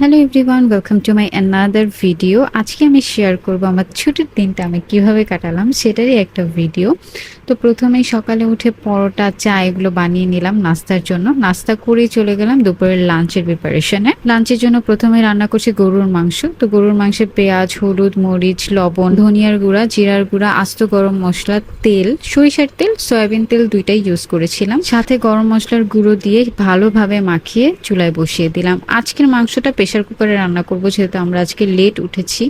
Hello everyone welcome to my another video আজকে আমি share করব আমার ছুটির দিনটা আমি কীভাবে কাটালাম সেটারই একটা ভিডিও তো প্রথমেই সকালে উঠে পরোটা, চা এগুলো বানিয়ে নিলাম নাস্তার জন্য। নাস্তা করেই চলে গেলাম দুপুরের লাঞ্চের প্রিপারেশনে লাঞ্চের জন্য প্রথমে রান্না করছি গরুর মাংস। তো গরুর মাংসে পেঁয়াজ, হলুদ, মরিচ, লবণ, ধনিয়ার গুঁড়া, জিরার গুঁড়া, আস্ত গরম মশলা, তেল, সরিষার তেল, সয়াবিন তেল দুইটাই ইউজ করেছিলাম। সাথে গরম মশলার গুঁড়ো দিয়ে ভালোভাবে মাখিয়ে চুলায় বসিয়ে দিলাম। আজকের মাংসটা প্রেশার কুকারে রান্না করব যেহেতু আমরা আজকে লেট উঠেছি।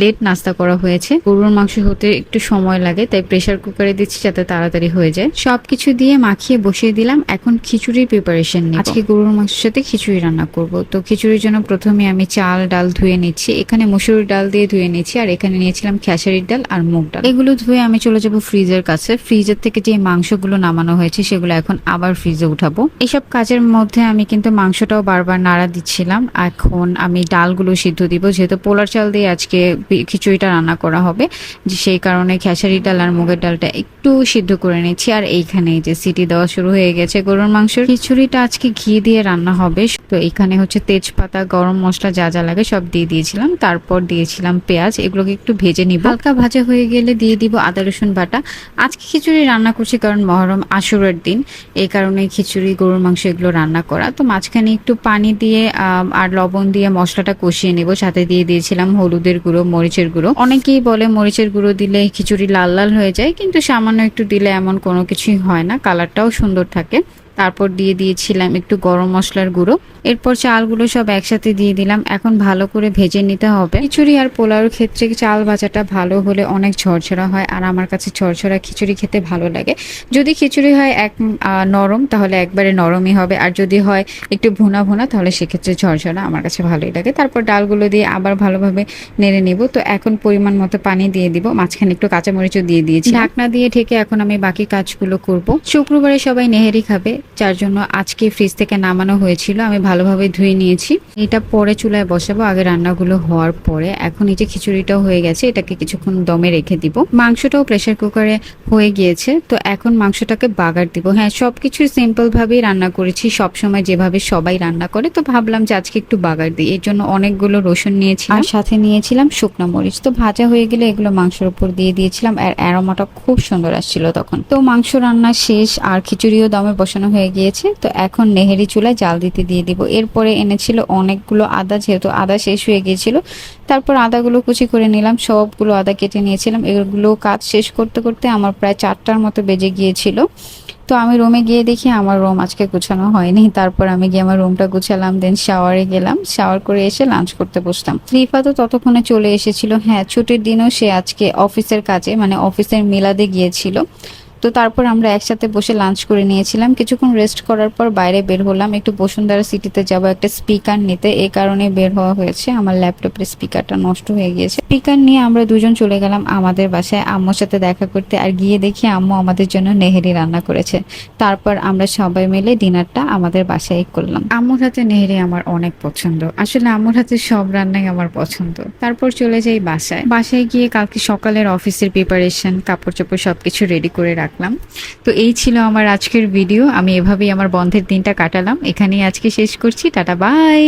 লেট নাস্তা করা হয়েছে। গরুর মাংস হতে একটু সময় লাগে তাই প্রেশার কুকারে দিচ্ছি যাতে তাড়াতাড়ি হয়ে যায়। সব কিছু দিয়ে মাখিয়ে বসিয়ে দিলাম। এখন খিচুড়ির প্রিপারেশন নিই আজকে গরুর মাংসের সাথে খিচুড়ি রান্না করব। তো খিচুড়ির জন্য প্রথমে আমি চাল ডাল ধুয়ে নিচ্ছি। এখানে মসুর ডাল দিয়ে ধুয়ে নিচ্ছি আর এখানে নিয়েছিলাম খেসারির ডাল আর মুগ ডাল। এগুলো ধুয়ে আমি চলে যাব ফ্রিজের কাছে। ফ্রিজের থেকে যে মাংসগুলো নামানো হয়েছে সেগুলো এখন আবার ফ্রিজে উঠাবো। এসব কাজের মধ্যে আমি কিন্তু মাংসটাও বারবার নাড়া দিচ্ছিলাম। এখন আমি ডালগুলো সিদ্ধ দিব। যেহেতু পোলার চাল দিয়ে আজকে খিচুড়িটা রান্না করা হবে সেই কারণে খেসারি ডাল আর মুগের ডালটা একটু সিদ্ধ করে নিচ্ছি আর এইখানে যে সিটি দেওয়া শুরু হয়ে গেছে গরুর মাংসের। খিচুড়িটা আজকে ঘি দিয়ে রান্না হবে। তো এখানে হচ্ছে তেজপাতা, গরম মশলা যা যা লাগে সব দিয়ে দিয়েছিলাম। তারপর দিয়েছিলাম পেঁয়াজ, এগুলোকে একটু ভেজে নিব। হালকা ভাজা হয়ে গেলে দিয়ে দিব আদা, রসুন, বাটা। আজকে খিচুড়ি রান্না করছি কারণ মহরম আশুরের দিন। এই কারণে খিচুড়ি, গরুর মাংস এগুলো রান্না করা। তো মাঝখানে একটু পানি দিয়ে আর লবণ দিয়ে মশলাটা কষিয়ে নেব। সাথে দিয়ে দিয়েছিলাম হলুদের গুঁড়ো, মরিচের গুঁড়ো। অনেকেই বলে মরিচের গুঁড়ো দিলে খিচুড়ি লাল লাল হয়ে যায়, কিন্তু সামান্য একটু দিলে এমন কোনো কিছুই হয় না। কালারটাও সুন্দর থাকে। তারপর দিয়ে দিয়েছিলাম একটু গরম মশলার গুঁড়ো। এরপর চালগুলো সব একসাথে দিয়ে দিলাম। এখন ভালো করে ভেজে নিতে হবে। খিচুড়ি আর পোলাওর ক্ষেত্রে চাল ভাজাটা ভালো হলে অনেক ঝরঝরা হয়, আর আমার কাছে ঝরঝরা খিচুড়ি খেতে ভালো লাগে। যদি খিচুড়ি হয় এক নরম, তাহলে একবারে নরমই হবে। আর যদি হয় একটু ভুনা ভুনা, তাহলে সেক্ষেত্রে ঝরঝরা আমার কাছে ভালোই লাগে। তারপর ডালগুলো দিয়ে আবার ভালোভাবে নেড়ে নিব। তো এখন পরিমাণ মতো পানি দিয়ে দিব। মাঝখানে একটু কাঁচামরিচও দিয়ে দিয়েছি। ঢাকনা দিয়ে ঢেকে এখন আমি বাকি কাজগুলো করব। শুক্রবারে সবাই নেহেরি খাবে। যার জন্য আজকে ফ্রিজ থেকে নামানো হয়েছিল, আমি ভালোভাবে ধুয়ে নিয়েছি। এটা পরে চুলায় বসাবো, আগে রান্নাগুলো হওয়ার পরে। এখন এই যে খিচুড়িটাও হয়ে গেছে, এটাকে কিছুক্ষণ দমে রেখে দিব। মাংসটাও প্রেসার কুকারে হয়ে গিয়েছে, তো এখন মাংসটাকে বাগার দিব। হ্যাঁ সবকিছু সিম্পল ভাবেই রান্না করেছি সব সময় যেভাবে সবাই রান্না করে, তো ভাবলাম যে আজকে একটু বাগার দিই। এর জন্য অনেকগুলো রসুন নিয়েছি আর সাথে নিয়েছিলাম শুকনো মরিচ। তো ভাজা হয়ে গেলে এগুলো মাংসের উপর দিয়ে দিয়েছিলাম, আর অ্যারোমাটা খুব সুন্দর আসছিল তখন। তো মাংস রান্না শেষ, আর খিচুড়িও দমে বসানো হয়ে গিয়েছে, তো এখন নেহেরি চুলায় জাল দিতে দিয়ে দিব। এরপরে এনেছিল অনেকগুলো আদা, যেহেতু আদা শেষ হয়ে গিয়েছিল, তারপর আদাগুলো কুচি করে নিলাম, সবগুলো আদা কেটে নিয়েছিলাম। এগুলো কাজ শেষ করতে করতে আমার প্রায় চারটার মতো বেজে গিয়েছিল। তো আমি রুমে গিয়ে দেখি আমার রুম আজকে গুছানো হয়নি। তারপর আমি গিয়ে আমার রুমটা গুছালাম, দেন শাওয়ারে গেলাম। শাওয়ার করে এসে লাঞ্চ করতে বসলাম। রিফা তো ততক্ষণে চলে এসেছিল। হ্যাঁ ছুটির দিনও সে আজকে অফিসের কাজে মানে অফিসের মিলাদে গিয়েছিল। তো তারপর আমরা একসাথে বসে লাঞ্চ করে নিয়েছিলাম। কিছুক্ষণ রেস্ট করার পর বাইরে বের হলাম। একটু বসুন্ধরা সিটিতে যাব একটা স্পিকার নিতে। এই কারণে বের হওয়া হয়েছে। আমার ল্যাপটপের স্পিকারটা নষ্ট হয়ে গিয়েছে। স্পিকার নিয়ে আমরা দুজন চলে গেলাম আমাদের বাসায়। আম্মুর সাথে দেখা করতে আর গিয়ে দেখি আম্মু আমাদের জন্য নেহেরি রান্না করেছে। তারপর আমরা সবাই মিলে ডিনারটা আমাদের বাসায় করলাম। আম্মুর হাতে নেহেরি আমার অনেক পছন্দ। আসলে আম্মুর হাতে সব রান্নাই আমার পছন্দ। তারপর চলে যাই বাসায়। বাসায় গিয়ে কালকে সকালের অফিসের প্রিপারেশন কাপড় চোপড় সবকিছু রেডি করে রাখলাম। তো এই ছিল আমার আজকের ভিডিও আমি এভাবেই আমার বন্ধের দিনটা কাটালাম। এখানেই আজকে শেষ করছি। Tata bye